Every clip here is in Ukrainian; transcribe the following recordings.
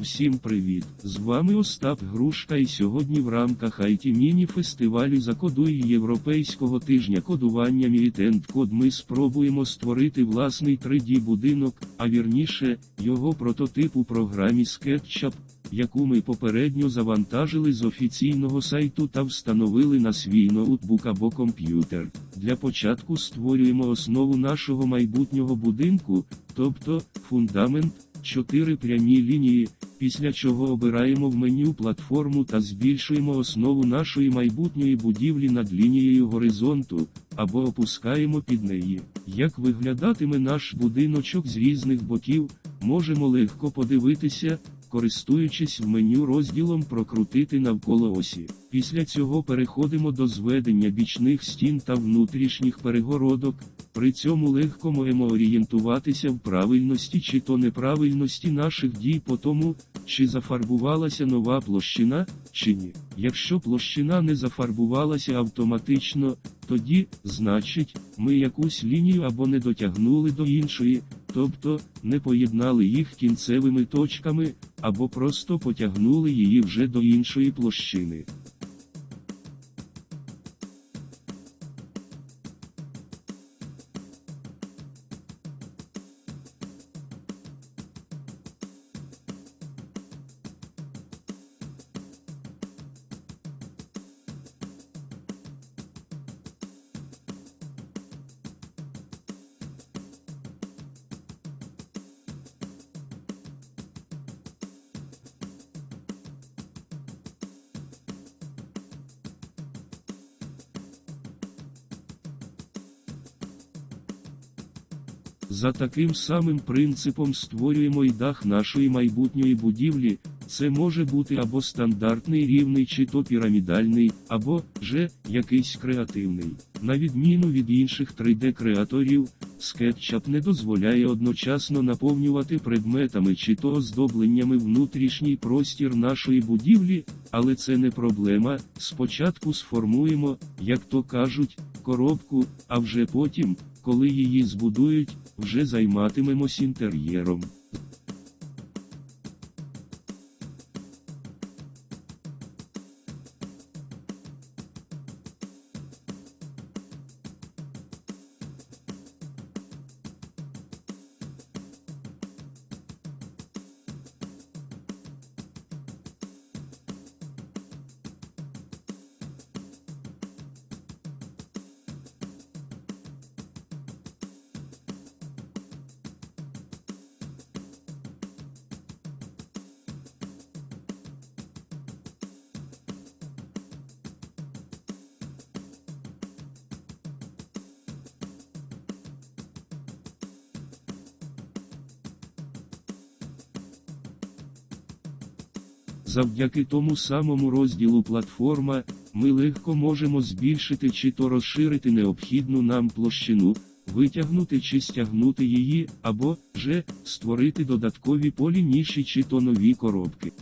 Всім привіт! З вами Остап Грушка і сьогодні в рамках IT міні фестивалю закодує Європейського тижня кодування Мілітенд Код ми спробуємо створити власний 3D будинок, а вірніше, його прототип у програмі SketchUp, яку ми попередньо завантажили з офіційного сайту та встановили на свій ноутбук або комп'ютер. Для початку створюємо основу нашого майбутнього будинку, тобто фундамент, 4 прямі лінії, після чого обираємо в меню платформу та збільшуємо основу нашої майбутньої будівлі над лінією горизонту, або опускаємо під неї. Як виглядатиме наш будиночок з різних боків, можемо легко подивитися, користуючись в меню розділом прокрутити навколо осі. Після цього переходимо до зведення бічних стін та внутрішніх перегородок. При цьому легко можемо орієнтуватися в правильності чи то неправильності наших дій по тому, чи зафарбувалася нова площина, чи ні. Якщо площина не зафарбувалася автоматично, тоді, значить, ми якусь лінію або не дотягнули до іншої, тобто не поєднали їх кінцевими точками, або просто потягнули її вже до іншої площини. За таким самим принципом створюємо і дах нашої майбутньої будівлі, це може бути або стандартний рівний чи то пірамідальний, або же якийсь креативний. На відміну від інших 3D-креаторів, SketchUp не дозволяє одночасно наповнювати предметами чи то оздобленнями внутрішній простір нашої будівлі, але це не проблема. Спочатку сформуємо, як то кажуть, коробку, а вже потім, коли її збудують, вже займатимемось інтер'єром. Завдяки тому самому розділу платформа, ми легко можемо збільшити чи то розширити необхідну нам площину, витягнути чи стягнути її, або же створити додаткові полі ніші чи то нові коробки.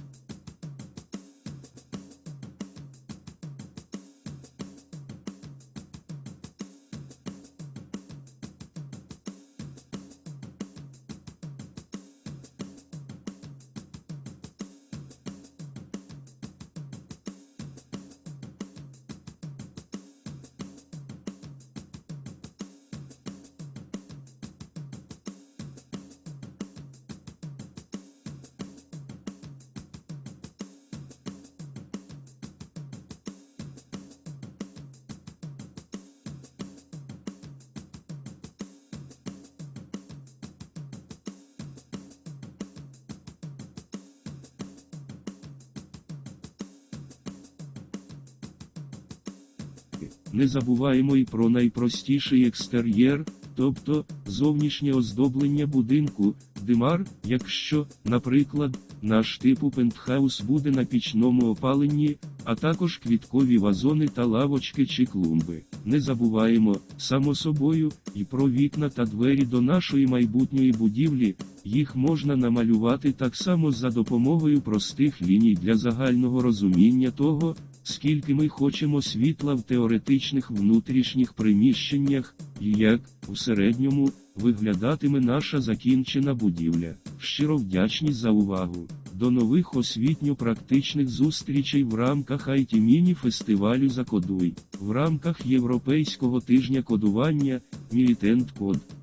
Не забуваємо і про найпростіший екстер'єр, тобто зовнішнє оздоблення будинку, димар, якщо, наприклад, наш типу пентхаус буде на пічному опаленні, а також квіткові вазони та лавочки чи клумби. Не забуваємо, само собою, і про вікна та двері до нашої майбутньої будівлі, їх можна намалювати так само за допомогою простих ліній для загального розуміння того, скільки ми хочемо світла в теоретичних внутрішніх приміщеннях, і як, у середньому, виглядатиме наша закінчена будівля. Щиро вдячні за увагу. До нових освітньо-практичних зустрічей в рамках it міні фестивалю Закодуй. В рамках Європейського тижня кодування Militant Code.